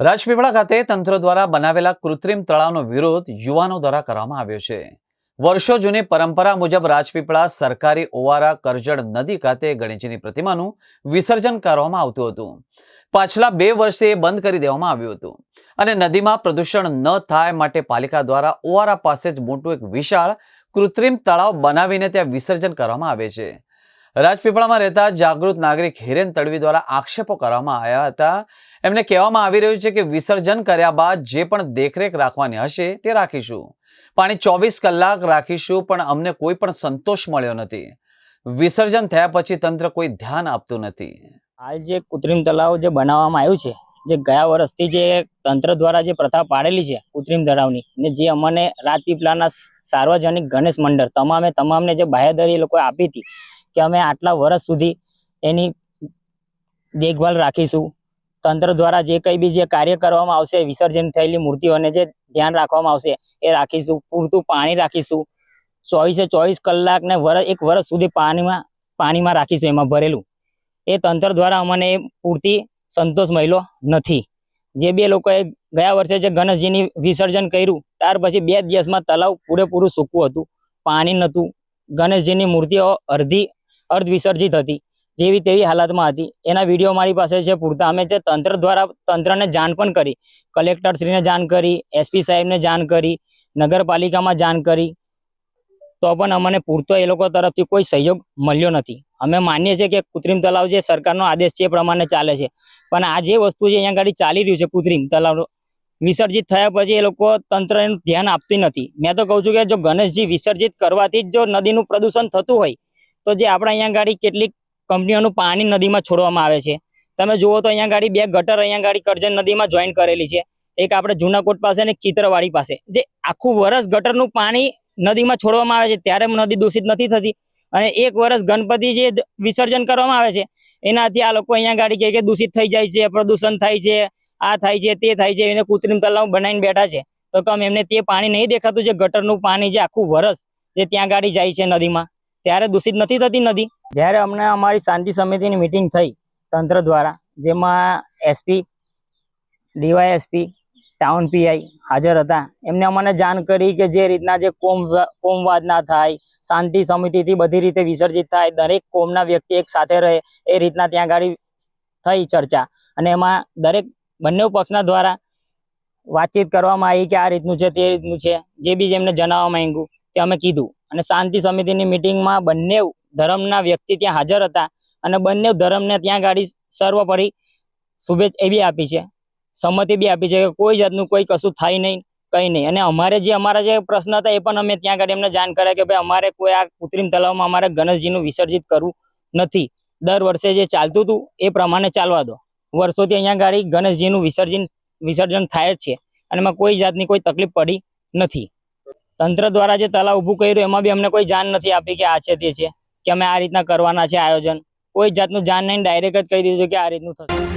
રાજપીપળા ખાતે તંત્ર દ્વારા બનાવેલા કૃત્રિમ તળાવનો વિરોધ યુવાનો દ્વારા કરવામાં આવ્યો છે. વર્ષો જૂની પરંપરા મુજબ રાજપીપળા સરકારી ઓવારા કરજણ નદી ખાતે ગણેશજીની પ્રતિમાનું વિસર્જન કરવામાં આવતું હતું. પાછલા બે વર્ષે એ બંધ કરી દેવામાં આવ્યું હતું અને નદીમાં પ્રદૂષણ ન થાય માટે પાલિકા દ્વારા ઓવારા પાસે જ મોટું એક વિશાળ કૃત્રિમ તળાવ બનાવીને ત્યાં વિસર્જન કરવામાં આવે છે. રાજપીપળામાં રહેતા જાગૃત નાગરિક હિરેન તડવી દ્વારા આક્ષેપો કરવામાં આવ્યા હતા. એમને કહેવામાં આવી રહ્યું છે કે વિસર્જન કર્યા બાદ જે પણ દેખરેખ રાખવાની હશે તે રાખીશું. પાણી ચોવીસ કલાક રાખીશું, પણ અમને કોઈ પણ સંતોષ મળ્યો નથી. વિસર્જન થયા પછી તંત્ર કોઈ ધ્યાન આપતું નથી. હાલ જે કૃત્રિમ તળાવ જે બનાવવામાં આવ્યું છે, જે ગયા વર્ષથી જે તંત્ર દ્વારા જે પ્રથા પાડેલી છે કૃત્રિમ તળાવની, ને જે અમને રાજપીપળાના સાર્વજનિક ગણેશ મંડળ, તમામે, તમામને જે બાહેધરી એ લોકોએ આપી હતી કે અમે આટલા વર્ષ સુધી એની દેખભાલ રાખીશું. તંત્ર દ્વારા જે કંઈ બી જે કાર્ય કરવામાં આવશે, વિસર્જન થયેલી મૂર્તિઓને જે ધ્યાન રાખવામાં આવશે, એ રાખીશું. પૂરતું પાણી રાખીશું. ચોવીસે ચોવીસ કલાકને વર્ષ એક વર્ષ સુધી પાણીમાં પાણીમાં રાખીશું એમાં ભરેલું. એ તંત્ર દ્વારા અમને પૂરતી સંતોષ મળ્યો નથી. જે બે લોકોએ ગયા વર્ષે જે ગણેશજીની વિસર્જન કર્યું, ત્યાર પછી બે દિવસમાં તળાવ પૂરેપૂરું સૂકું હતું. પાણી નહોતું. ગણેશજીની મૂર્તિઓ અડધી અર્ધ વિસર્જિત હતી, જેવી તેવી હાલતમાં હતી. એના વીડિયો મારી પાસે છે પૂરતા. અમે તે તંત્ર દ્વારા, તંત્રને જાણ પણ કરી. કલેક્ટરશ્રીને જાણ કરી, એસપી સાહેબને જાણ કરી, નગરપાલિકામાં જાણ કરી. તો પણ અમને પૂરતો એ લોકો તરફથી કોઈ સહયોગ મળ્યો નથી. અમે માનીએ છીએ કે કૃત્રિમ તળાવ જે સરકારનો આદેશ છે એ પ્રમાણે ચાલે છે. પણ આ જે વસ્તુ છે અહીંયા ગાડી ચાલી રહ્યું છે કૃત્રિમ તળાવ વિસર્જિત થયા પછી એ લોકો તંત્ર એનું ધ્યાન આપતી નથી. મેં તો કહું છું કે જો ગણેશજી વિસર્જિત કરવાથી જ જો નદીનું પ્રદૂષણ થતું હોય તો જે આપણે અહીંયા ગાડી કેટલીક કંપનીઓનું પાણી નદીમાં છોડવામાં આવે છે. તમે જુઓ તો અહીંયા ગાડી બે ગટર અહીંયા ગાડી કરજણ નદીમાં જોઈન કરેલી છે. એક આપણે જૂનાકોટ પાસે અને એક ચિત્રવાડી પાસે. જે આખું વરસ ગટરનું પાણી નદીમાં છોડવામાં આવે છે, ત્યારે નદી દૂષિત નથી થતી. અને એક વર્ષ ગણપતિ જે વિસર્જન કરવામાં આવે છે, એનાથી આ લોકો અહીંયા ગાડી કહે કે દૂષિત થઈ જાય છે, પ્રદૂષણ થાય છે, આ થાય છે, તે થાય છે, એને કૃત્રિમ તલાવ બનાવીને બેઠા છે. તો કમ એમને તે પાણી નહીં દેખાતું છે ગટરનું પાણી જે આખું વરસ જે ત્યાં ગાડી જાય છે નદીમાં. ત્યારે દૂષિત નથી થતી નદી. જ્યારે અમને અમારી શાંતિ સમિતિની મિટિંગ થઈ તંત્ર દ્વારા, જેમાં એસપી ડીવાયએસપી ટાઉન પીઆઈ હાજર હતા. એમને અમને જાણ કરી કે જે રીતના જે કોમ કોમવાદ ના થાય, શાંતિ સમિતિથી બધી રીતે વિસર્જિત થાય, દરેક કોમના વ્યક્તિ એક સાથે રહે, એ રીતના ત્યાં ગાડી થઈ ચર્ચા. અને એમાં દરેક બંને પક્ષના દ્વારા વાતચીત કરવામાં આવી કે આ રીતનું છે, તે રીતનું છે, જે બી જેમને જણાવવા માંગ્યું, તે અમે કીધું. અને શાંતિ સમિતિની મિટિંગમાં બંને ધર્મના વ્યક્તિ ત્યાં હાજર હતા અને બંને ધર્મને ત્યાં ગાડી સર્વોપરી શુભેચ્છ બી આપી છે, સંમતિ બી આપી છે કે કોઈ જાતનું કોઈ કશું થાય નહીં, કંઈ નહીં. અને અમારે જે અમારા જે પ્રશ્ન હતા એ પણ અમે ત્યાં ગાડી એમને જાણ કર્યા કે ભાઈ અમારે કોઈ આ કૃત્રિમ તળાવમાં અમારે ગણેશજીનું વિસર્જિત કરવું નથી. દર વર્ષે જે ચાલતું હતું એ પ્રમાણે ચાલવા દો. વર્ષોથી અહીંયા ગાડી ગણેશજીનું વિસર્જન વિસર્જન થાય જ છે અને એમાં કોઈ જાતની કોઈ તકલીફ પડી નથી. તંત્ર દ્વારા જે તળાવ ઊભું કર્યું, એમાં બી અમને કોઈ જાણ નથી આપી કે આ છે તે છે, કે અમે આ રીતના કરવાના છે આયોજન. કોઈ જાતનું જાણ નહીં ડાયરેક્ટ જ કહી દીધું કે આ રીતનું થશે.